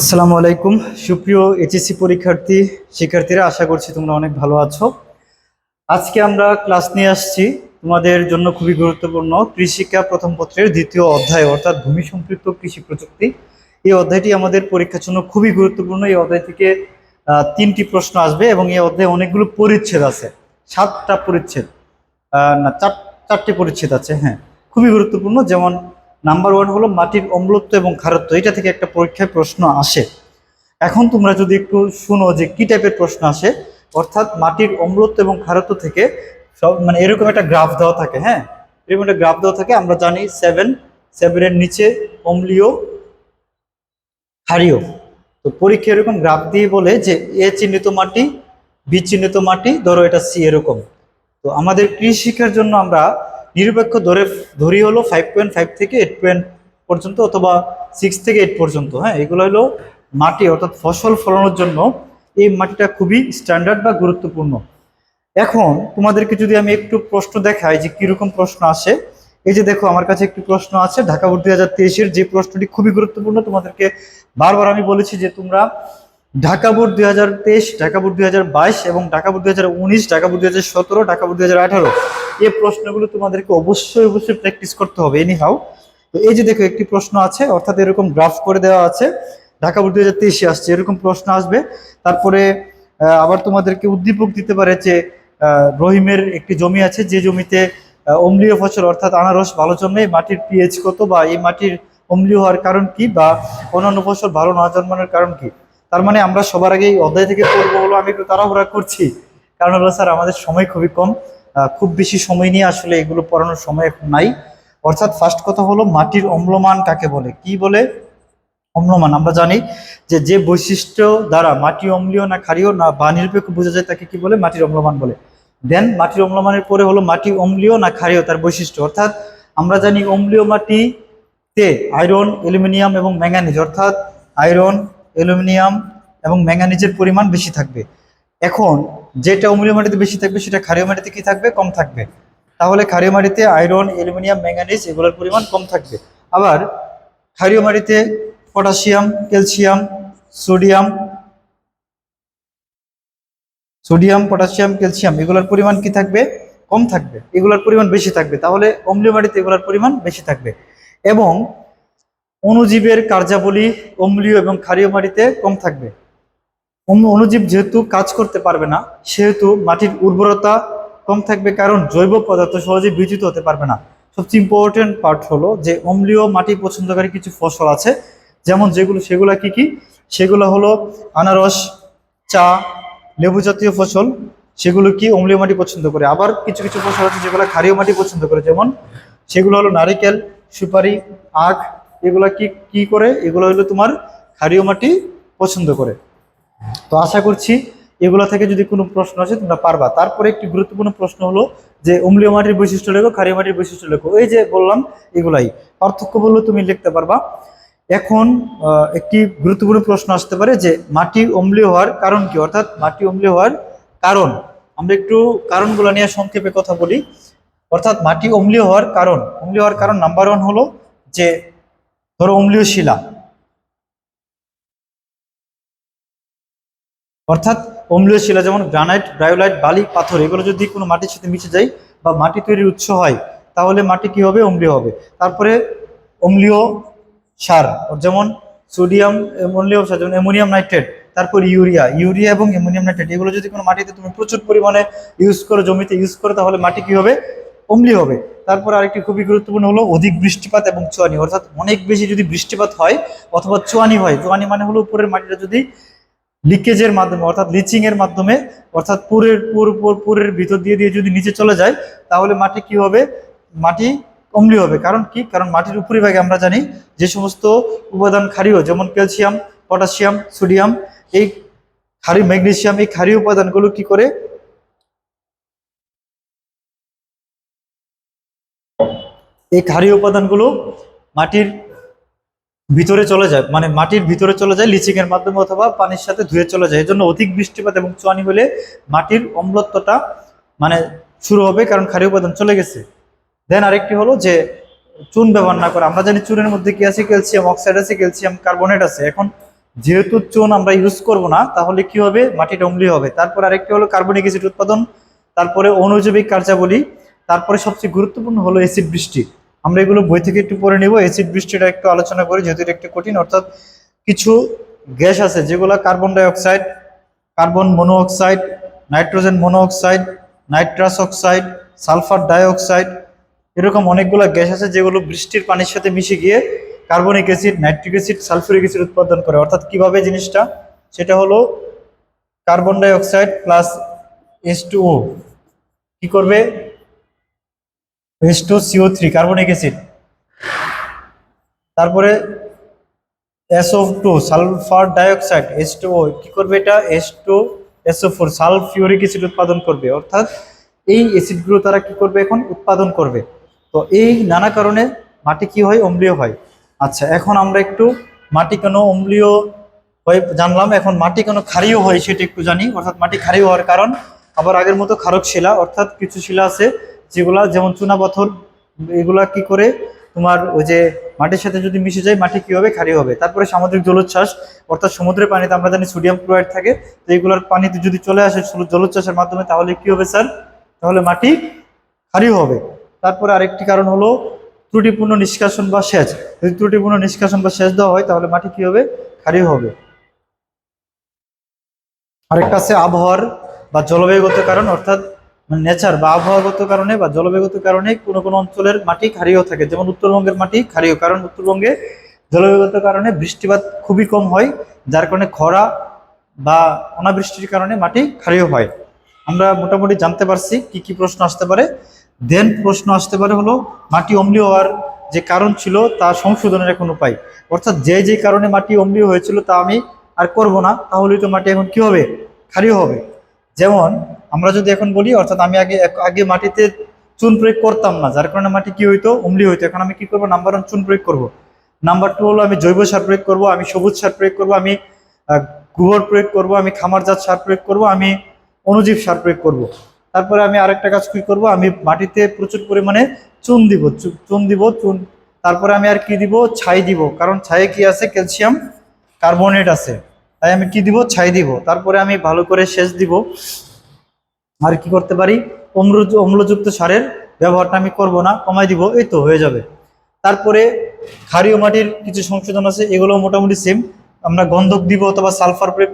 আসসালামু আলাইকুম। সুপ্রিয় এইচএসসি পরীক্ষার্থী, শিক্ষার্থীরা, আশা করছি তোমরা অনেক ভালো আছো। আজকে আমরা ক্লাস নিয়ে আসছি তোমাদের জন্য খুবই গুরুত্বপূর্ণ কৃষিকা প্রথম পত্রের দ্বিতীয় অধ্যায়, অর্থাৎ ভূমি সম্পৃক্ত কৃষি প্রযুক্তি। এই অধ্যায়টি আমাদের পরীক্ষার জন্য খুবই গুরুত্বপূর্ণ। এই অধ্যায় থেকে তিনটি প্রশ্ন আসবে এবং এই অধ্যায়ে অনেকগুলো পরিচ্ছেদ আছে। সাতটা পরিচ্ছেদ না, চার, চারটি পরিচ্ছেদ আছে হ্যাঁ। খুবই গুরুত্বপূর্ণ। যেমন নাম্বার ওয়ান হলো মাটির অম্লত্ব এবং খারত্ব। এটা থেকে একটা পরীক্ষায় প্রশ্ন আসে। এখন তোমরা যদি একটু শুনো যে কি টাইপের প্রশ্ন আসে, অর্থাৎ মাটির অম্লত্ব এবং খারত্ব থেকে সব মানে এরকম একটা গ্রাফ দেওয়া থাকে হ্যাঁ? এরকম একটা গ্রাফ দেওয়া থাকে, আমরা জানি সেভেন, সেভেনের নিচে অম্লীয়, ক্ষারীয়। তো পরীক্ষা এরকম গ্রাফ দিয়ে বলে যে এ চিহ্নিত মাটি, বি চিহ্নিত মাটি, ধরো এটা সি এরকম। তো আমাদের কৃষি শিক্ষার জন্য আমরা নিরপেক্ষ ধরে, ধরি হলো ফাইভ পয়েন্ট ফাইভ থেকে এইট পয়েন্ট পর্যন্ত অথবা সিক্স থেকে এইট পর্যন্ত হ্যাঁ? এগুলো হলো মাটি, অর্থাৎ ফসল ফলানোর জন্য এই মাটিটা খুবই স্ট্যান্ডার্ড বা গুরুত্বপূর্ণ। এখন তোমাদেরকে যদি আমি একটু প্রশ্ন দেখাই যে কীরকম প্রশ্ন আসে, এই যে দেখো আমার কাছে একটি প্রশ্ন আছে, ঢাকা বোর্ড দুই হাজার তেইশের যে প্রশ্নটি খুবই গুরুত্বপূর্ণ, তোমাদেরকে বারবার আমি বলেছি যে তোমরা ঢাকা বোর্ড দুই হাজার তেইশ, ঢাকা বোর্ড দুই হাজার বাইশ এবং ঢাকা বোর্ড দুই হাজার উনিশ, ঢাকা বোর্ড দুই হাজার সতেরো, ঢাকা বোর্ড দুই হাজার আঠারো এই প্রশ্নগুলো তোমাদেরকে অবশ্যই অবশ্যই প্র্যাকটিস করতে হবে এনি হাউ তো এই যে দেখো, একটি প্রশ্ন আছে, অর্থাৎ এরকম গ্রাফ করে দেওয়া আছে। ঢাকা বোর্ড দুই হাজার তেইশে আসছে, এরকম প্রশ্ন আসবে। তারপরে আবার তোমাদেরকে উদ্দীপক দিতে পারে যে রহিমের একটি জমি আছে, যে জমিতে অম্লীয় ফসল, অর্থাৎ আনারস ভালো জন্মে মাটির পিএইচ কত বা এই মাটির অম্লীয় হওয়ার কারণ কি বা অন্যান্য ফসল ভালো না জন্মানোর কারণ কি? তার মানে আমরা সবার আগে অধ্যায় থেকে পড়ব হলো আমি একটু তাড়াহুড়া করছি। কারণ হলো, স্যার, আমাদের সময় খুবই কম। খুব বেশি সময় নিয়ে আসলে এগুলো পড়ানোর সময় এখন নাই। অর্থাৎ ফার্স্ট কথা হলো মাটির অম্লমান কাকে বলে? কি বলে? অম্লমান। আমরা জানি যে যে বৈশিষ্ট্য দ্বারা মাটি অম্লীয় না ক্ষারীয় না বা নিরপেক্ষ বোঝা যায় তাকে কি বলে? মাটির অম্লমান বলে। দেন মাটির অম্লমানের পরে হলো মাটি অম্লীয় না ক্ষারীয় তার বৈশিষ্ট্য। অর্থাৎ আমরা জানি অম্লীয় মাটিতে আয়রন অ্যালুমিনিয়াম এবং ম্যাঙ্গানিজ অর্থাৎ আয়রন অ্যালুমিনিয়াম এবং ম্যাঙ্গানিজের পরিমাণ বেশি থাকবে। এখন যেটা অম্লীয় মাটিতে বেশি থাকবে, সেটা ক্ষারীয় মাটিতে কি থাকবে? কম থাকবে। তাহলে ক্ষারীয় মাটিতে আয়রন, অ্যালুমিনিয়াম ম্যাঙ্গানিজ এগুলোর পরিমাণ কম থাকবে। আবার ক্ষারীয় মাটিতে potassium, calcium, sodium sodium, potassium, calcium এগুলোর পরিমাণ কি থাকবে? কম থাকবে। এগুলোর পরিমাণ বেশি থাকবে। তাহলে অম্লীয় মাটিতে এগুলোর পরিমাণ বেশি থাকবে। এবং অণুজীবের কার্যাবলী অম্লীয় এবং ক্ষারীয় মাটিতে কম থাকবে। অণুজীব যেহেতু কাজ করতে পারবে না, সেহেতু মাটির উর্বরতা কম থাকবে কারণ জৈব পদার্থ সহজে বিজিত হতে পারবে না। সবচেয়ে ইম্পর্টেন্ট পার্ট হলো যে অম্লীয় মাটি পছন্দকারী কিছু ফসল আছে, যেমন যেগুলো, সেগুলো কি কি? সেগুলো হলো আনারস, চা, লেবু জাতীয় ফসল, সেগুলো কি অম্লীয় মাটি পছন্দ করে? আবার কিছু কিছু ফসল আছে যেগুলো ক্ষারীয় মাটি পছন্দ করে, যেমন সেগুলো হলো নারিকেল, সুপারি, আখ, এগুলো কি কি করে? এগুলো হলো তোমার ক্ষারীয় মাটি পছন্দ করে। তো আশা করছি এগুলো থেকে যদি কোনো প্রশ্ন আসে তোমরা পারবা। তারপরে একটি গুরুত্বপূর্ণ প্রশ্ন হলো যে, অম্লীয় মাটির বৈশিষ্ট্য লেখো, ক্ষারীয় মাটির বৈশিষ্ট্য লেখো। এই যে বললাম, এগুলাই। পার্থক্য বললে তুমি লিখতে পারবা। এখন একটি গুরুত্বপূর্ণ প্রশ্ন আসতে পারে যে, মাটি অম্লীয় হওয়ার কারণ কি? অর্থাৎ, মাটি অম্লীয় হওয়ার কারণ। আমরা একটু কারণগুলো নিয়ে সংক্ষেপে কথা বলি। অর্থাৎ, মাটি অম্লীয় হওয়ার কারণ। অম্লীয় হওয়ার কারণ নাম্বার ওয়ান হলো যে, ধরো অম্লীয় শিলা। অর্থাৎ অম্লীয় শিলা যেমন গ্রানাইট, ব্রায়োলাইট, বালি, পাথর, এগুলো যদি কোনো মাটির সাথে মিশে যায় বা মাটি তৈরির উৎস হয়, তাহলে মাটি কি হবে? অম্লীয় হবে। তারপরে অম্লীয় সার যেমন সোডিয়াম অম্লীয় সার, যেমন অ্যামোনিয়াম নাইট্রেট, তারপর ইউরিয়া ইউরিয়া এবং অ্যামোনিয়াম নাইট্রেট, এগুলো যদি কোনো মাটিতে তুমি প্রচুর পরিমাণে ইউজ করো, জমিতে ইউজ করো, তাহলে মাটি কি হবে? অম্লীয় হবে। তারপর আরেকটি খুবই গুরুত্বপূর্ণ হলো অধিক বৃষ্টিপাত এবং চুয়ানি, অর্থাৎ অনেক বেশি যদি বৃষ্টিপাত হয় অথবা চুয়ানি হয়, চুয়ানি মানে হলো উপরের মাটিটা যদি লিকেজের মাধ্যমে, অর্থাৎ লিচিং এর মাধ্যমে, অর্থাৎ পুরের, পুর, পুর- পুরের ভিতর দিয়ে দিয়ে যদি নিচে চলে যায়, তাহলে মাটি কি হবে? মাটি অম্লীয় হবে। কারণ কি? কারণ মাটির উপরিভাগে আমরা জানি যে সমস্ত উপাদান ক্ষারীয়, যেমন ক্যালসিয়াম, পটাশিয়াম, সোডিয়াম, এই ক্ষারীয় ম্যাগনেসিয়াম, এই ক্ষারীয় উপাদানগুলো কি করে? এই ক্ষারীয় উপাদানগুলো মাটির ভিতরে চলে যায় মানে মাটির ভিতরে চলে যায় লিচিং এর মাধ্যমে অথবা পানির সাথে ধুয়ে চলে যায়। এই জন্য অধিক বৃষ্টিপাত এবং চুয়ানি হলে মাটির অম্লত্বটা মানে শুরু হবে কারণ ক্ষারীয় উপাদান চলে গেছে। দেন আরেকটি হলো যে, চুন ব্যবহার না করে, আমরা জানি চুনের মধ্যে কি আছে? ক্যালসিয়াম অক্সাইড আছে, ক্যালসিয়াম কার্বনেট আছে। এখন যেহেতু চুন আমরা ইউজ করব না, তাহলে কি হবে? মাটিটা অম্লীয় হবে। তারপর আরেকটি হলো কার্বনিক অ্যাসিড উৎপাদন, তারপরে অনুজৈবিক কার্যাবলী, তারপরে সবচেয়ে গুরুত্বপূর্ণ হলো অ্যাসিড বৃষ্টি। আমরা এগুলো বই থেকে একটু পড়ে নেব। অ্যাসিড বৃষ্টিটা একটু আলোচনা করি, যেহেতু এটা একটু কঠিন। অর্থাৎ কিছু গ্যাস আছে, যেগুলো carbon dioxide carbon monoxide nitrogen monoxide nitrous oxide sulphur dioxide এরকম অনেকগুলো গ্যাস আছে যেগুলো বৃষ্টির পানির সাথে মিশে গিয়ে carbonic acid nitric acid sulphuric acid উৎপাদন করে। অর্থাৎ কীভাবে জিনিসটা? সেটা হলো carbon dioxide plus S two O কি করবে? Two CO three carbonic acid তারপরে SO two sulphur dioxide S two O কি করবে এটা? S two SO four sulphuric acid উৎপাদন করবে। অর্থাৎ এই অ্যাসিডগুলো তারা কি করবে এখন? উৎপাদন করবে। তো এই নানা কারণে মাটি কি হয়? অম্লীয় হয়। আচ্ছা এখন আমরা একটু মাটি কেন অম্লীয় হয়ে জানলাম। এখন মাটি কেন ক্ষারীয় হয় সেটা একটু জানি। অর্থাৎ মাটি ক্ষারীয় হওয়ার কারণ। আবার আগের মতো ক্ষারক শিলা, অর্থাৎ কিছু শিলা আছে যেগুলা, যেমন চুনাপাথর এগুলা কি করে তোমার ওই যে মাটির সাথে যদি মিশে যায়, মাটি কি হবে ক্ষারীয় হবে? তারপরে সামুদ্রিক জলোচ্ছ্বাস, অর্থাৎ সমুদ্রের পানিতে আমরা জানি সোডিয়াম ক্লোরাইড থাকে, তো এগুলোর পানিতে যদি চলে আসে জলোচ্ছ্বাসের মাধ্যমে, তাহলে কি হবে স্যার? তাহলে মাটি ক্ষারীয় হবে। তারপরে আরেকটি কারণ হলো ত্রুটিপূর্ণ নিষ্কাশন বা সেচ। যদি ত্রুটিপূর্ণ নিষ্কাশন বা সেচ দেওয়া হয়, তাহলে মাটি কি হবে? ক্ষারীয় হবে। আরেকটা আছে আবহাওয়ার বা জলবায়ুগত কারণ, অর্থাৎ নেচার বা আবহাওয়াগত কারণে বা জলবায়ুগত কারণে কোনো কোনো অঞ্চলের মাটি ক্ষারীয় থাকে। যেমন উত্তরবঙ্গের মাটি ক্ষারীয়, কারণ উত্তরবঙ্গে জলবায়ুগত কারণে বৃষ্টিপাত খুবই কম হয়, যার কারণে খরা বা অনাবৃষ্টির কারণে মাটি ক্ষারীয় হয়। আমরা মোটামুটি জানতে পারছি কি কি প্রশ্ন আসতে পারে। দেন প্রশ্ন আসতে পারে হলো, মাটি অম্লীয় হওয়ার যে কারণ ছিল তা সংশোধনের এখন উপায়। অর্থাৎ যে যে কারণে মাটি অম্লীয় হয়েছিল তা আমি আর করব না, তাহলেই তো মাটি এখন কি হবে? ক্ষারীয় হবে। যেমন আমরা যদি এখন বলি, অর্থাৎ আমি আগে আগে মাটিতে চুন প্রয়োগ করতাম না, যার কারণে মাটি কি হইতো? অম্লীয় হইতো। এখন আমি কি করব? নাম্বার ওয়ান চুন প্রয়োগ করব। নাম্বার টু হলো আমি জৈব সার প্রয়োগ করব, আমি সবুজ সার প্রয়োগ করব, আমি গোবর প্রয়োগ করব, আমি খামারজাত সার প্রয়োগ করব, আমি অনুজীব সার প্রয়োগ করব। তারপরে আমি আরেকটা কাজ কি করব? আমি মাটিতে প্রচুর পরিমাণে চুন দিব চুন দিব, চুন। তারপরে আমি আর কি দিব? ছাই দিব। কারণ ছায়ে কি আছে? ক্যালসিয়াম কার্বনেট আছে। তাই আমি কি দিব? ছাই দিব। তারপরে আমি ভালো করে সেচ দিব। আর কি করতে পারি? অম্ল অম্লযুক্ত সারের ব্যবহারটা আমি করব না, কমাই দিব, এই তো হয়ে যাবে। তারপরে ক্ষারীয় মাটির কিছু সংশোধন আছে এগুলো মোটামুটি সেম আমরা গন্ধক দিব অথবা সালফার প্রয়োগ